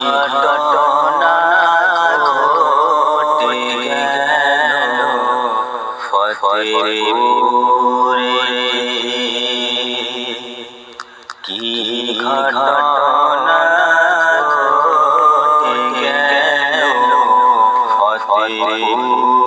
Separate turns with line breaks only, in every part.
ঘটনা ঘটে গেল ফতেপুরে কি ঘটনা ঘটে গেল ফতেপুরে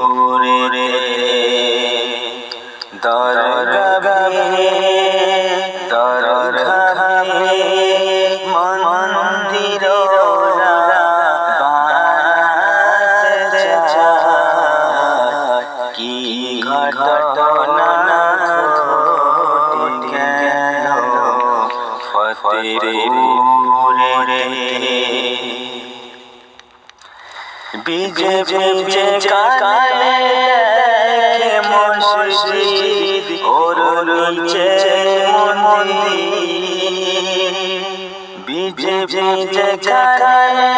ফতেপুরে বিজে বিজে কালে দেখে মসজিদ ওর নিচে মন্দির বিজে বিজে কালে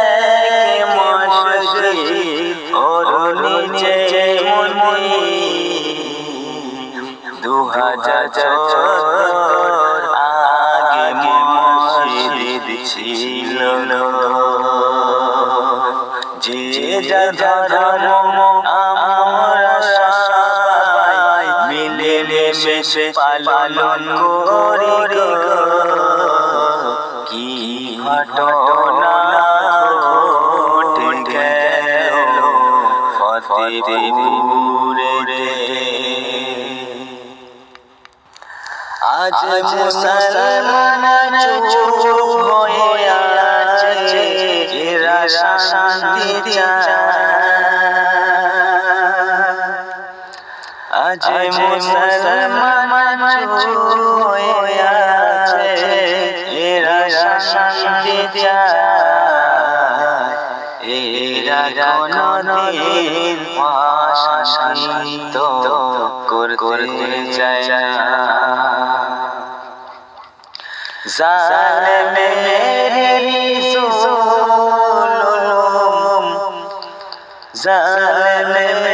দেখে মসজিদ ওর নিচে মন্দির দু হাজার যে যা ধর্ম আমরা সবাই মিলে মিশে পালন করি কি ঘটনা ঘটে গেল ফতেপুরে আজ মুসলমান চুপ আজ মুসলমান আছে এরা শান্তি এরা কোনদিন শান্ত করতে চায় না। জালেমেরি জুলুম জালেমেরি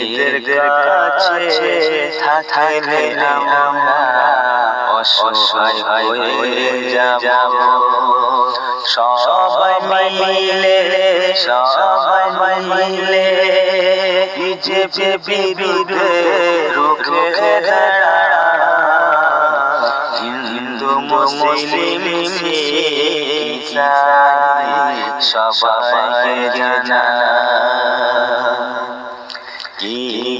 এদের কাছে থাকলে আমরা অসহায় হয়ে যাব। সবাই মিলে সবাই মিলে বিজেপি বিরুদ্ধে রুখে দাঁড়া হিন্দু, মুসলিম সবাই জানা